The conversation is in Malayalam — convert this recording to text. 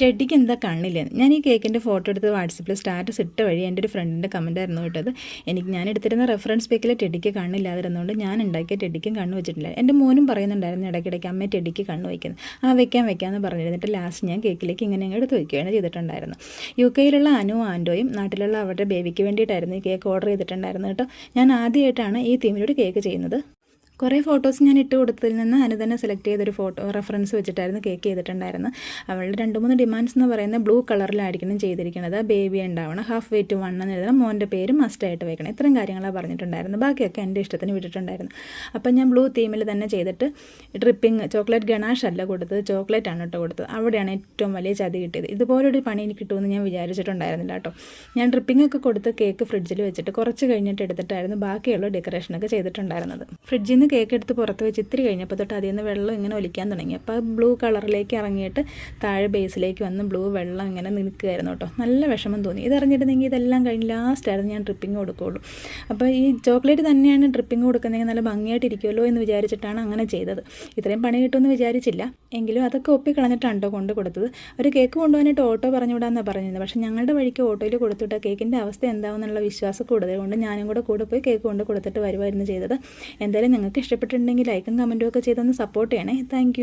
ടെഡിക്ക് എന്താ കണ്ണില്ല? ഞാൻ ഈ കേക്കിന്റെ ഫോട്ടോ എടുത്ത് വാട്സപ്പിൽ സ്റ്റാറ്റസ് ഇട്ട വഴി എന്റെ ഒരു ഫ്രണ്ടിന്റെ കമന്റ് ആയിരുന്നു കേട്ടത്. എനിക്ക് ഞാൻ എടുത്തിരുന്ന റെഫറൻസ് പേക്കിൽ ടെഡിക്ക് കണ്ണില്ലാതിരുന്നതുകൊണ്ട് ഞാൻ ഉണ്ടാക്കിയ ടെഡിക്കും കണ്ണ് വെച്ചിട്ടില്ല. എന്റെ മോനും പറയുന്നുണ്ടായിരുന്നു ഇടയ്ക്കിടയ്ക്ക് അമ്മ ടെഡിക്ക് കണ്ണ് വയ്ക്കുന്നത് ആ വെക്കാൻ വെക്കാമെന്ന് പറഞ്ഞിരുന്നിട്ട് ലാസ്റ്റ് ഞാൻ കേക്കിലേക്ക് ഇങ്ങനെ അങ്ങ് എടുത്ത് വയ്ക്കുകയാണ് ചെയ്തിട്ടുണ്ടായിരുന്നു യു കെയിലുള്ള അനു ആൻഡോയും നാട്ടിലുള്ള അവരുടെ ബേബിക്ക് വേണ്ടിയിട്ടായിരുന്നു ഈ കേക്ക് ഓർഡർ ചെയ്തിട്ടുണ്ടായിരുന്നു കേട്ടോ. ഞാൻ ആദ്യമായിട്ടാണ് ഈ തീമിലൂടെ കേക്ക് ചെയ്യുന്നത്. കുറേ ഫോട്ടോസ് ഞാൻ ഇട്ട് കൊടുത്തതിൽ നിന്ന് അനു തന്നെ സെലക്ട് ചെയ്തൊരു ഫോട്ടോ റെഫറൻസ് വെച്ചിട്ടായിരുന്നു കേക്ക് ചെയ്തിട്ടുണ്ടായിരുന്നു അവളുടെ രണ്ട് മൂന്ന് ഡിമാൻഡ്സ് എന്ന് പറയുന്നത് ബ്ലൂ കളറിലായിരിക്കണം ചെയ്തിരിക്കുന്നത്. ബേബി ഉണ്ടാവണം. ഹാഫ് വേ ടു വൺ എന്ന് എഴുതണം. മോന്റെ പേര് മസ്റ്റായിട്ട് വെക്കണം. ഇത്രയും കാര്യങ്ങളാണ് പറഞ്ഞിട്ടുണ്ടായിരുന്നു ബാക്കിയൊക്കെ എന്റെ ഇഷ്ടത്തിന് വിട്ടിട്ടുണ്ടായിരുന്നു. അപ്പം ഞാൻ ബ്ലൂ തീമിൽ തന്നെ ചെയ്തിട്ട് ഡ്രിപ്പിംഗ് ചോക്ലേറ്റ് ഗണാഷ് അല്ല കൊടുത്തത്. ചോക്ലേറ്റ് ആണ് കേട്ടോ കൊടുത്തത്. അവിടെയാണ് ഏറ്റവും വലിയ ചതി കിട്ടിയത്. ഇതുപോലൊരു പണി എനിക്ക് കിട്ടുമെന്ന് ഞാൻ വിചാരിച്ചിട്ടുണ്ടായിരുന്നില്ല കേട്ടോ ഞാൻ ഡ്രിപ്പിംഗ് ഒക്കെ കൊടുത്ത് കേക്ക് ഫ്രിഡ്ജിൽ വെച്ചിട്ട് കുറച്ച് കഴിഞ്ഞിട്ട് എടുത്തിട്ടായിരുന്നു ബാക്കിയുള്ള ഡെക്കറേഷനൊക്കെ ചെയ്തിട്ടുണ്ടായിരുന്നത്. ഫ്രിഡ്ജിൽ നിന്ന് കേക്ക് എടുത്ത് പുറത്ത് വെച്ച് ഇത്തിരി കഴിഞ്ഞപ്പോൾ തൊട്ട് അതിൽ നിന്ന് വെള്ളം ഇങ്ങനെ ഒലിക്കാൻ തുടങ്ങി. അപ്പോൾ ബ്ലൂ കളറിലേക്ക് ഇറങ്ങിയിട്ട് താഴെ ബേസിലേക്ക് വന്ന് ബ്ലൂ വെള്ളം ഇങ്ങനെ നിൽക്കുകയായിരുന്നു കേട്ടോ. നല്ല വിഷമം തോന്നി. ഇതറിഞ്ഞിരുന്നെങ്കിൽ ഇതെല്ലാം കഴിഞ്ഞ് ലാസ്റ്റായിരുന്നു ഞാൻ ഡ്രിപ്പിംഗ് കൊടുക്കുകയുള്ളൂ. അപ്പോൾ ഈ ചോക്ലേറ്റ് തന്നെയാണ് ഡ്രിപ്പിംഗ് കൊടുക്കുന്നതെങ്കിൽ നല്ല ഭംഗിയായിട്ടിരിക്കുമല്ലോ എന്ന് വിചാരിച്ചിട്ടാണ് അങ്ങനെ ചെയ്തത്. ഇത്രയും പണി കിട്ടുമെന്ന് വിചാരിച്ചില്ല. എങ്കിലും അതൊക്കെ ഒപ്പിക്കളഞ്ഞിട്ടാണ് കേട്ടോ കൊണ്ട് കൊടുത്തത്. ഒരു കേക്ക് കൊണ്ടുപോകാനായിട്ട് ഓട്ടോ പറഞ്ഞു വിടാമെന്നാണ് പറഞ്ഞത് പക്ഷേ ഞങ്ങളുടെ വഴിക്ക് ഓട്ടോയിൽ കൊടുത്തിട്ട് കേക്കിന്റെ അവസ്ഥ എന്താണെന്നുള്ള വിശ്വാസം കൂടുതൽ കൊണ്ട് ഞാനും കൂടെ കൂടെ പോയി കേക്ക് കൊണ്ട് കൊടുത്തിട്ട് വരുമായിരുന്നു ചെയ്തത്. എന്തായാലും നിങ്ങൾക്ക് ഇഷ്ടപ്പെട്ടിട്ടുണ്ടെങ്കിൽ ലൈക്കും കമന്റും ഒക്കെ ചെയ്തൊന്ന് സപ്പോർട്ട് ചെയ്യണേ. താങ്ക്